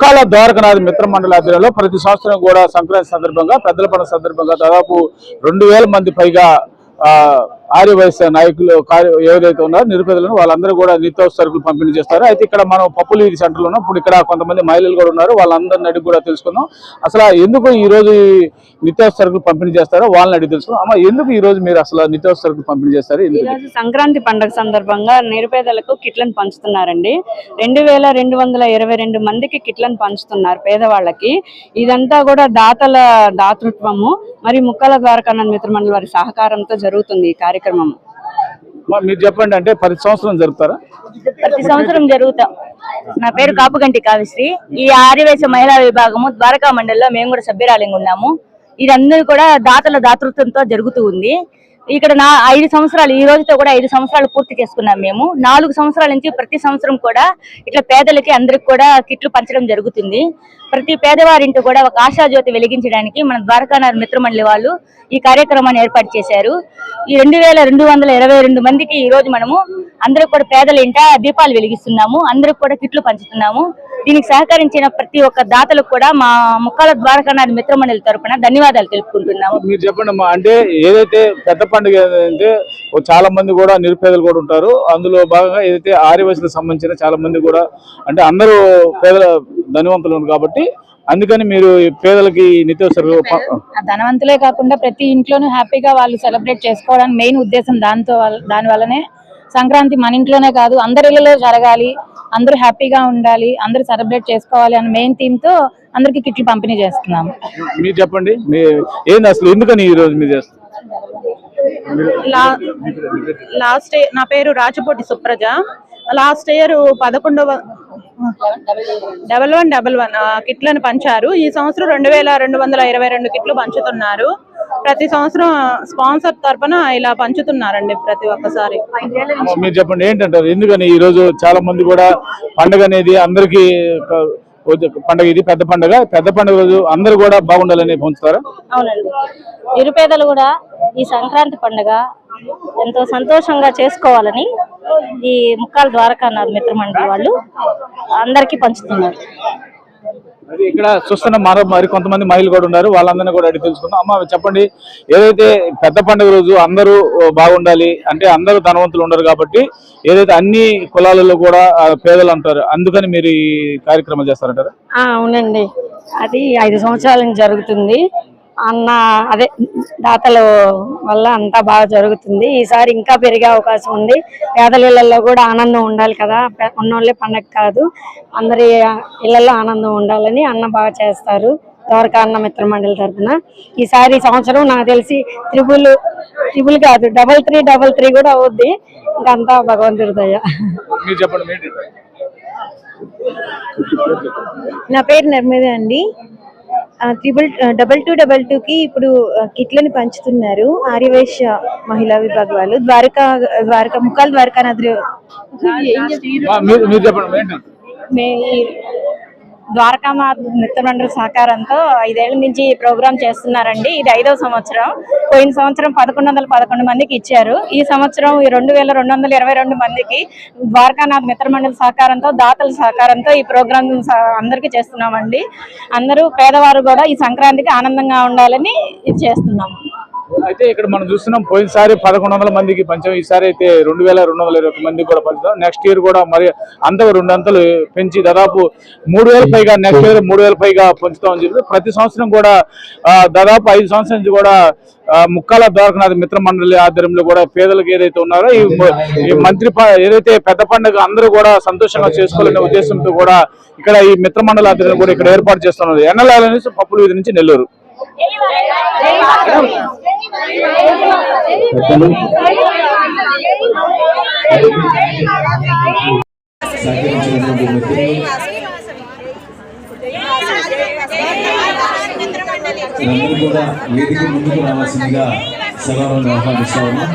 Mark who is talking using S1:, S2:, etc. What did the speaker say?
S1: ముక్కాల ద్వారకనాథ్ మిత్ర మండల ఆధ్వర్యంలో ప్రతి సంవత్సరం కూడా సంక్రాంతి సందర్భంగా పెద్దల పండుగ సందర్భంగా దాదాపు రెండు వేల మంది పైగా ఆ, ఆర్య నాయకులు ఎవరైతే ఉన్నారో నిరుపేదలను వాళ్ళందరూ కూడా నిత్యావసర సరుకులు పంపిణీ చేస్తారు. అయితే ఇక్కడ మనం పప్పులు ఇది సెంటర్లో ఉన్నాం. ఇప్పుడు ఇక్కడ కొంతమంది మహిళలు కూడా ఉన్నారు. వాళ్ళందరిని అడిగి కూడా తెలుసుకుందాం. అసలు ఎందుకు ఈ రోజు నిత్యావసర సరుకులు పంపిణీ చేస్తారో వాళ్ళని అడిగి తెలుసుకుందాం. అమ్మ ఎందుకు ఈ రోజు మీరు అసలు నిత్యావసర సరుకులు పంపిణీ చేస్తారు?
S2: ఈ సంక్రాంతి పండుగ సందర్భంగా నిరుపేదలకు కిట్లను పంచుతున్నారండి. రెండు వేల రెండు వందల ఇరవై రెండు మందికి కిట్లను పంచుతున్నారు పేదవాళ్ళకి. ఇదంతా కూడా దాతల దాతృత్వము మరి ముక్కల ద్వారకానంద మిత్రమండలి వారి సహకారంతో జరుగుతుంది ఈ కార్యక్రమం.
S1: అమ్మ, మీరు చెప్పండి అంటే ప్రతి సంవత్సరం జరుపుతారా?
S3: ప్రతి సంవత్సరం జరుగుతాం. నా పేరు కాపుగంటి కావిశ్రీ ఈ ఆర్యవేశ మహిళా విభాగము ద్వారకా మండలిలో మేము కూడా సభ్యురాలింగా ఉన్నాము. ఇదందరూ కూడా దాతల దాతృత్వంతో జరుగుతూ ఉంది. ఇక్కడ నా ఐదు సంవత్సరాలు ఈ రోజుతో కూడా ఐదు సంవత్సరాలు పూర్తి చేసుకున్నాం మేము. నాలుగు సంవత్సరాల నుంచి ప్రతి సంవత్సరం కూడా ఇట్లా పేదలకి అందరికి కూడా కిట్లు పంచడం జరుగుతుంది. ప్రతి పేదవారింటి కూడా ఒక ఆశాజ్యోతి వెలిగించడానికి మన ద్వారకానాథ్ మిత్రమండలి వాళ్ళు ఈ కార్యక్రమాన్ని ఏర్పాటు చేశారు. ఈ రెండు వేల రెండు వందల ఇరవై రెండు మందికి ఈ రోజు మనము అందరూ కూడా పేదల ఇంట దీపాలు వెలిగిస్తున్నాము అందరికి కూడా కిట్లు పంచుతున్నాము. దీనికి సహకరించిన ప్రతి ఒక్క దాతలకు కూడా మా ముక్కాల ద్వారకానాథ్ మిత్రమండలి తరపున ధన్యవాదాలు తెలుపుకుంటున్నాము.
S1: మీరు చెప్పండి అమ్మా అంటే ఏదైతే పెద్ద పండుగ ఏదంటే ఓ చాలా మంది కూడా నిరుపేదలు కూడా ఉంటారు. అందులో భాగంగా ఏదైతే ఆర్యవయసులకు సంబంధించిన చాలా మంది కూడా అంటే అందరూ పేదల ధనవంతులు కాబట్టి అందుకని మీరు పేదలకి నిత్యావసర
S4: ధనవంతులే కాకుండా ప్రతి ఇంట్లోనూ హ్యాపీగా వాళ్ళు సెలబ్రేట్ చేసుకోవడానికి మెయిన్ ఉద్దేశం దాంతో దాని వల్లనే సంక్రాంతి మన ఇంట్లోనే కాదు అందరి ఇళ్ళలో జరగాలి అందరూ హ్యాపీగా ఉండాలి అందరూ సెలబ్రేట్ చేసుకోవాలి అనే మెయిన్ థీమ్తో అందరికి కిట్లు పంపిణీ చేస్తున్నాము
S1: మీరు చెప్పండి మీ ఏంది అసలు ఎందుకని ఈ రోజు మీరు చేస్తారు
S5: లాస్ట్ నా పేరు రాచపోటి సుప్రజ. లాస్ట్ ఇయర్ పదకొండవ డబల్ వన్ డబల్ వన్ కిట్లను పంచారు. ఈ సంవత్సరం రెండు వేల రెండు వందల ఇరవై రెండు కిట్లు పంచుతున్నారు. ప్రతి సంవత్సరం స్పాన్సర్ తరపున ఇలా పంచుతున్నారండి ప్రతి ఒక్కసారి.
S1: మీరు చెప్పండి ఏంటంటారు? ఎందుకని ఈ రోజు చాలా మంది కూడా పండగ అనేది అందరికి పండగ ఇది పెద్ద పండగ. పెద్ద పండగ రోజు అందరూ కూడా బాగుండాలని పంచుతారా
S3: అవునండి. నిరుపేదలు కూడా ఈ సంక్రాంతి పండుగ ఎంతో సంతోషంగా చేసుకోవాలని ఈ ముక్కాల ద్వారకానాథ్ మిత్రమండలి వాళ్ళు అందరికీ పంచుతున్నారు.
S1: ఇక్కడ చూస్తున్న మరో మరి కొంతమంది మహిళలు కూడా ఉన్నారు. వాళ్ళందరినీ కూడా అడిగి తెలుసుకుందాం. అమ్మ చెప్పండి ఏదైతే పెద్ద పండుగ రోజు అందరూ బాగుండాలి అంటే అందరూ ధనవంతులు ఉండరు కాబట్టి ఏదైతే అన్ని కులాలలో కూడా పేదలు అంటారు అందుకని మీరు ఈ కార్యక్రమాలు చేస్తారంటారు?
S2: అవునండి. అది ఐదు సంవత్సరాల నుంచి జరుగుతుంది. అన్న అదే దాతల వల్ల అంతా బాగా జరుగుతుంది. ఈసారి ఇంకా పెరిగే అవకాశం ఉంది. పేదల ఇళ్ళలో కూడా ఆనందం ఉండాలి కదా. ఉన్నోళ్ళే పండగ కాదు. అందరి ఇళ్ళలో ఆనందం ఉండాలని అన్న బాగా చేస్తారు. ద్వారకా అన్న మిత్ర మండలి తరఫున ఈసారి ఈ సంవత్సరం నాకు తెలిసి త్రిబుల్ త్రిబుల్ కాదు డబల్ త్రీ డబల్ త్రీ కూడా అవుద్ది. ఇంకంతా భగవంతుడి దయ.
S6: నా పేరు నర్మద అండి. Triple double two double two కి ఇప్పుడు కిట్లని పంచుతున్నారు ఆర్యవైశ్య మహిళా విభాగ వాళ్ళు. ద్వారకా ద్వారకా ముఖాల్ ద్వారకా నదులు
S1: చెప్పండి ఏంటంటారు
S2: మే మిత్రమండలి సహకారంతో ఐదేళ్ళ నుంచి ఈ ప్రోగ్రామ్ చేస్తున్నారండి. ఇది ఐదవ సంవత్సరం. పోయిన సంవత్సరం పదకొండు వందల పదకొండు మందికి ఇచ్చారు. ఈ సంవత్సరం ఈ రెండు వేల రెండు వందల ఇరవై రెండు మందికి ద్వారకానాథ్ మిత్రమండలి సహకారంతో దాతల సహకారంతో ఈ ప్రోగ్రామ్ అందరికీ చేస్తున్నామండి. అందరూ పేదవారు కూడా ఈ సంక్రాంతికి ఆనందంగా ఉండాలని ఇది చేస్తున్నాము.
S1: అయితే ఇక్కడ మనం చూస్తున్నాం పోయినసారి పదకొండు వందల మందికి పంచాం ఈసారి అయితే రెండు వేల రెండు వందల ఇరవై మందికి కూడా పంచుతాం. నెక్స్ట్ ఇయర్ కూడా మరి అంతకు రెండు అంతలు పెంచి దాదాపు మూడు వేల పైగా నెక్స్ట్ ఇయర్ మూడు వేల పైగా పంచుతామని చెప్పి ప్రతి సంవత్సరం కూడా దాదాపు ఐదు సంవత్సరం నుంచి కూడా ముక్కాల ద్వారకనాథ్ మిత్ర మండలి ఆధ్వర్యంలో కూడా పేదలకు ఏదైతే ఉన్నారో ఈ ఈ మంత్రి ఏదైతే పెద్ద పండుగ అందరూ కూడా సంతోషంగా చేసుకోవాలనే ఉద్దేశంతో కూడా ఇక్కడ ఈ మిత్ర మండలి ఆధ్వర్యం కూడా ఇక్కడ ఏర్పాటు చేస్తున్నారు. ఎన్నెల నుంచి పప్పుల వీధి నుంచి నెల్లూరు.
S7: సహకరించినటువంటి మిత్రులు అందరూ కూడా వేదిక ముందుకు రావాల్సిందిగా సభను ఆహ్వానిస్తా ఉన్నాం.